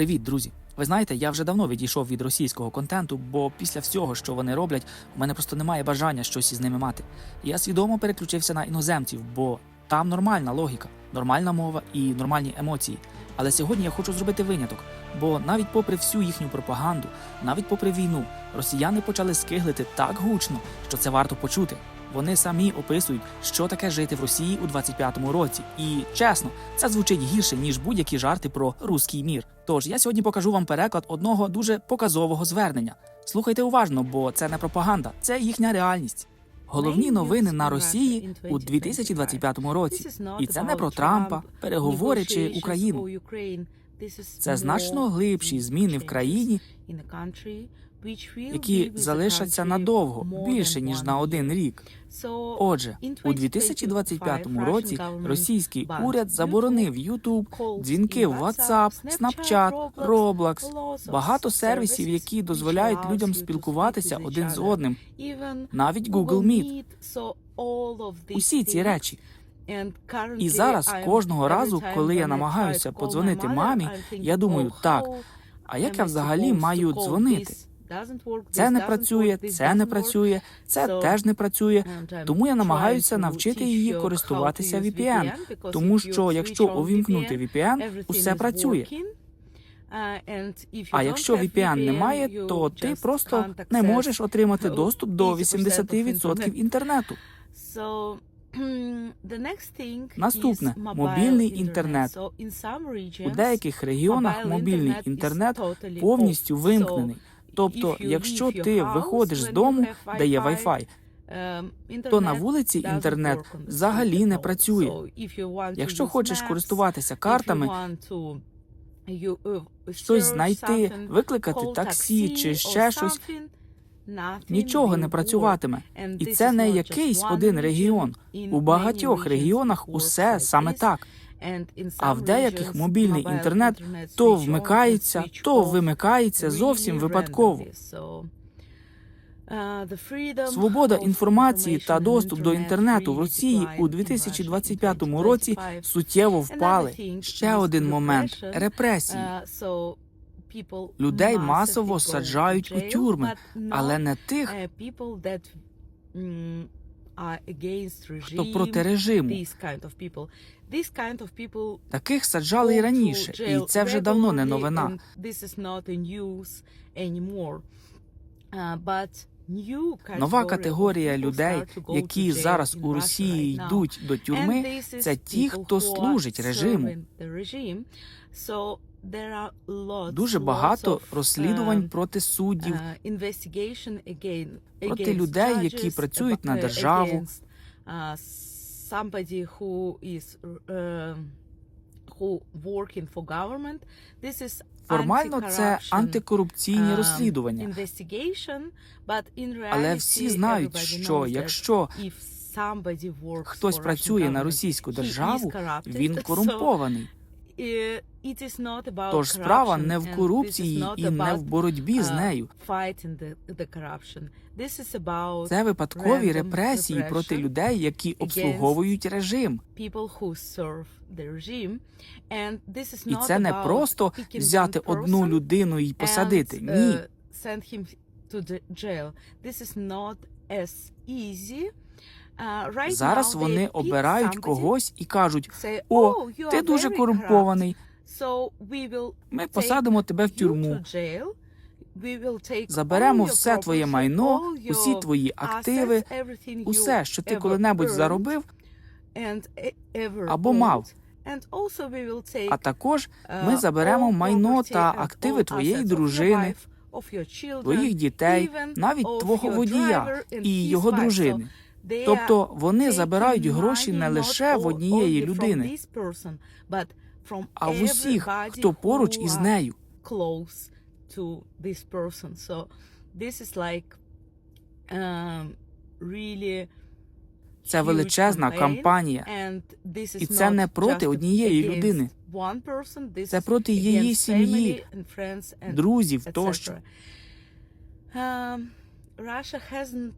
Привіт, друзі! Ви знаєте, я вже давно відійшов від російського контенту, бо після всього, що вони роблять, у мене просто немає бажання щось із ними мати. Я свідомо переключився на іноземців, бо там нормальна логіка, нормальна мова і нормальні емоції. Але сьогодні я хочу зробити виняток, бо навіть попри всю їхню пропаганду, навіть попри війну, росіяни почали скиглити так гучно, що це варто почути. Вони самі описують, що таке жити в Росії у 25-му році. І чесно, це звучить гірше ніж будь-які жарти про руський мір. Тож я сьогодні покажу вам переклад одного дуже показового звернення. Слухайте уважно, бо це не пропаганда, це їхня реальність. Головні новини на Росії у 2025 році. І це не про Трампа, переговори чи Україну. Це значно глибші зміни в країні, які залишаться надовго, більше ніж на один рік. Отже, у 2025 році російський уряд заборонив YouTube, дзвінки в WhatsApp, Snapchat, Roblox, багато сервісів, які дозволяють людям спілкуватися один з одним, навіть Google Meet. Усі ці речі. І зараз кожного разу, коли я намагаюся подзвонити мамі, я думаю, так, а як я взагалі маю дзвонити? Це не працює, це не працює, це теж не працює. Тому я намагаюся навчити її користуватися VPN, тому що якщо увімкнути VPN, усе працює. А якщо VPN немає, то ти просто не можеш отримати доступ до 80% інтернету. Наступне мобільний інтернет. У деяких регіонах мобільний інтернет повністю вимкнений. Тобто, якщо ти виходиш з дому, де є Wi-Fi, то на вулиці інтернет взагалі не працює. Якщо хочеш користуватися картами, щось знайти, викликати таксі чи ще щось, нічого не працюватиме. І це не якийсь один регіон. У багатьох регіонах усе саме так. А в деяких мобільний інтернет то вмикається, то вимикається зовсім випадково. Свобода інформації та доступ до інтернету в Росії у 2025 році суттєво впали. Ще один момент репресії. Людей масово саджають у тюрми, але не тих, хто проти режиму. Таких саджали і раніше, і це вже давно не новина. Нова категорія людей, які зараз у Росії йдуть до тюрми, це ті, хто служить режиму. Дуже багато розслідувань проти суддів, проти людей, які працюють на державу. Somebody who is uh, who working for government. This is формально це антикорупційні um, розслідування. Але всі знають, що якщо хтось працює на російську державу, він корумпований. Uh, Тож справа не в корупції і не в боротьбі з uh, нею. Це випадкові репресії проти людей, які обслуговують режим. people who serve the regime. And this is І це не просто взяти одну людину і посадити. Ні. uh, send him to the jail. This is not as easy. Uh, Зараз вони обирають когось і кажуть: О, oh, ти дуже корумпований. Ми посадимо тебе в тюрму. Заберемо все твоє майно, усі твої активи, усе, що ти коли-небудь заробив, e- або мав. А також uh, ми заберемо майно та активи твоєї дружини, твоїх дітей, навіть твого водія і його дружини. Тобто вони забирають гроші не лише в однієї людини, а в усіх, хто поруч із нею. um, Це величезна кампанія. І це не проти однієї людини. Це проти її сім'ї, друзів тощо. Um, Russia hasn't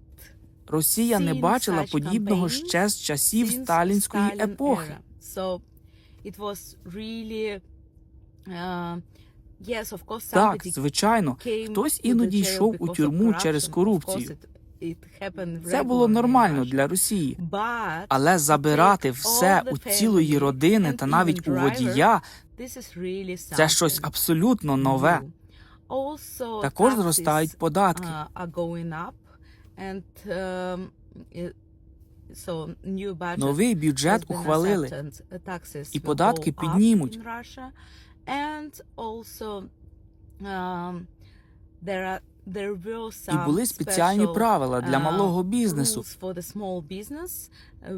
Росія не бачила подібного ще з часів сталінської епохи. uh, Так, звичайно, хтось іноді йшов у тюрму через корупцію. Це було нормально для Росії. Але забирати все у цілої родини та навіть у водія це щось абсолютно нове. Також зростають податки. And um, so new budget Новий бюджет ухвалили. І податки піднімуть. And also, um, there are І були спеціальні правила для uh, малого бізнесу, uh,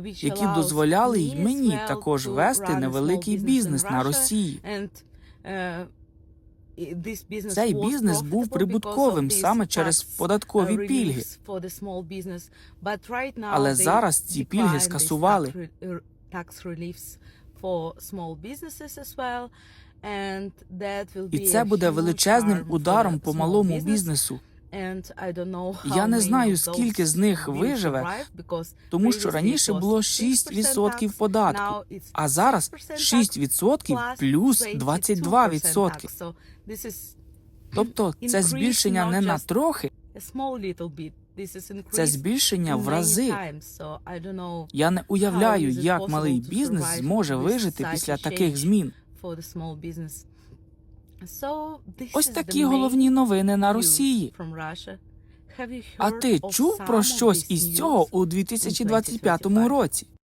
які дозволяли й мені також вести невеликий бізнес на. Росії. Цей бізнес був прибутковим саме через uh, податкові пільги. Але зараз ці пільги скасували. er, І це буде величезним ударом по малому бізнесу, Я не знаю, скільки з них виживе, тому що раніше було 6% 6% tax, податку, а зараз 6% tax 6% plus плюс 22%. 22%. So this is Тобто це збільшення не на трохи, це збільшення в рази. Я не уявляю, як малий бізнес зможе вижити після таких змін. Ось такі головні новини на Росії. А ти чув про щось із цього у 2025 році?